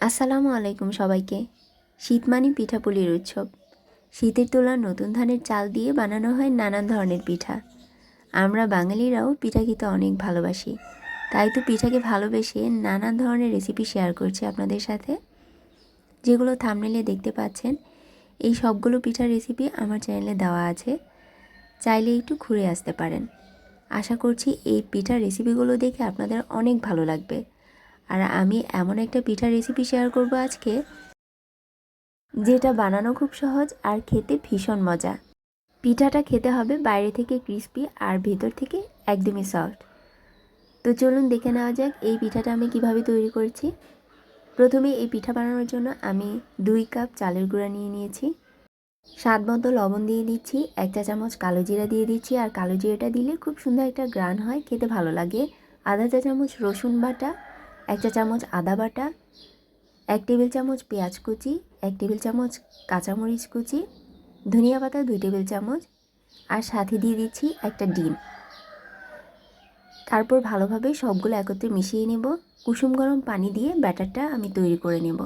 আসসালামু আলাইকুম সবাইকে। শীত মানে পিঠাপুলির উৎসব। শীতের তোলা নতুন ধানের চাল দিয়ে বানানো হয় নানান ধরনের পিঠা। আমরা বাঙালিরাও পিঠা খেতে অনেক ভালোবাসি। তাই তো পিঠাকে ভালোবেসে নানান ধরনের রেসিপি শেয়ার করছি আপনাদের সাথে। যেগুলো থামনেলে দেখতে পাচ্ছেন, এই সবগুলো পিঠার রেসিপি আমার চ্যানেলে দেওয়া আছে। চাইলে একটু ঘুরে আসতে পারেন। আশা করছি এই পিঠার রেসিপিগুলো দেখে আপনাদের অনেক ভালো লাগবে। আর আমি এমন একটা পিঠার রেসিপি শেয়ার করব আজকে, যেটা বানানো খুব সহজ আর খেতে ভীষণ মজা। পিঠাটা খেতে হবে বাইরে থেকে ক্রিস্পি আর ভেতর থেকে একদমই সফট তো চলুন দেখে নেওয়া যাক এই পিঠাটা আমি কীভাবে তৈরি করছি। প্রথমে এই পিঠা বানানোর জন্য আমি দুই কাপ চালের গুঁড়া নিয়ে নিয়েছি। স্বাদ মতো লবণ দিয়ে দিচ্ছি, এক চা চামচ কালো জিরা দিয়ে দিচ্ছি আর কালো জিরাটা দিলে খুব সুন্দর একটা গ্রান হয়, খেতে ভালো লাগে। আধা চা চামচ রসুন বাটা এক চা চামচ আদা বাটা, এক টেবিল চামচ পেঁয়াজ কুচি, এক টেবিল চামচ কাঁচামরিচ কুচি, ধনিয়া পাতা দুই টেবিল চামচ, আর সাথে দিয়ে দিচ্ছি একটা ডিম। তারপর ভালোভাবে সবগুলো একত্রে মিশিয়ে নেব। কুসুম গরম পানি দিয়ে ব্যাটারটা আমি তৈরি করে নেব।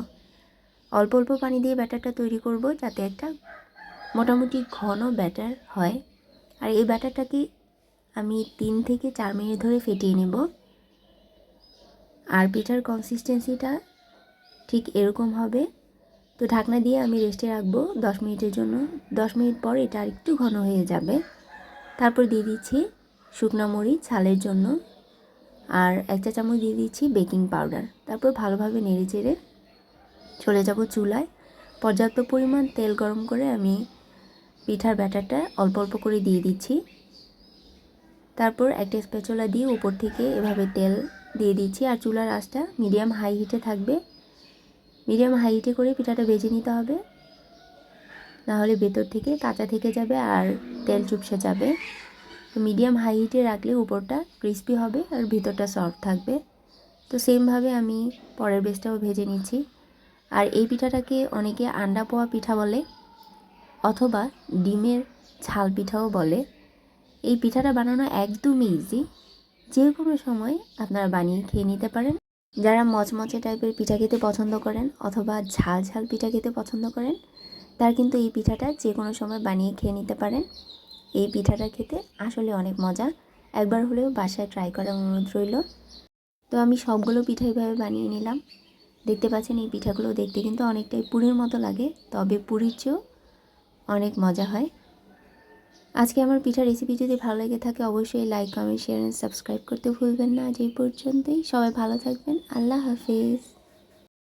অল্প অল্প পানি দিয়ে ব্যাটারটা তৈরি করব যাতে একটা মোটামুটি ঘন ব্যাটার হয়। আর এই ব্যাটারটাকে আমি তিন থেকে চার মিনিট ধরে ফেটিয়ে নেব। আর পিঠার কনসিস্টেন্সিটা ঠিক এরকম হবে। তো ঢাকনা দিয়ে আমি রেস্টে রাখব দশ মিনিটের জন্য। দশ মিনিট পর এটা আর একটু ঘন হয়ে যাবে। তারপর দিয়ে দিচ্ছি শুকনো মরিচ ছালের জন্য। আর এক চা চামচ দিয়ে দিচ্ছি বেকিং পাউডার তারপর ভালোভাবে নেড়ে চেড়ে চলে যাব চুলায়। পর্যাপ্ত পরিমাণ তেল গরম করে আমি পিঠার ব্যাটারটা অল্প অল্প করে দিয়ে দিচ্ছি। তারপর একটা স্পেচলা দিয়ে উপর থেকে এভাবে তেল দিয়ে দিচ্ছি আর চুলার আঁচটা মিডিয়াম হাই হিটে থাকবে। মিডিয়াম হাই হিটে করে পিঠাটা ভেজে নিতে হবে। নাহলে ভেতর থেকে কাঁচা থেকে যাবে আর তেল চুপসে যাবে। তো মিডিয়াম হাই হিটে রাখলে উপরটা ক্রিস্পি হবে আর ভিতরটা সফট থাকবে। তো সেমভাবে আমি পরের বেসটাও ভেজে নিচ্ছি। আর এই পিঠাটাকে অনেকে আন্ডা পোয়া পিঠা বলে অথবা ডিমের ঝাল পিঠাও বলে। এই পিঠাটা বানানো একদমই ইজি যে কোনো সময় আপনারা বানিয়ে খেয়ে নিতে পারেন। যারা মচমচে টাইপের পিঠা খেতে পছন্দ করেন অথবা ঝাল ঝাল পিঠা খেতে পছন্দ করেন, তারা কিন্তু এই পিঠাটা যে কোনো সময় বানিয়ে খেয়ে নিতে পারেন। এই পিঠাটা খেতে আসলে অনেক মজা। একবার হলেও বাসায় ট্রাই করার অনুরোধ রইল। তো আমি সবগুলো পিঠা এইভাবে বানিয়ে নিলাম। দেখতে পাচ্ছেন এই পিঠাগুলো দেখতে কিন্তু অনেকটাই পুরীর মতো লাগে, তবে পুরীর চেয়েও অনেক মজা হয়। আজকে আমার পিঠা রেসিপি যদি ভালো লেগে থাকে, অবশ্যই like comment share and subscribe করতে ভুলবেন না। আজ এই পর্যন্তই। সবাই ভালো থাকবেন। আল্লাহ হাফিজ।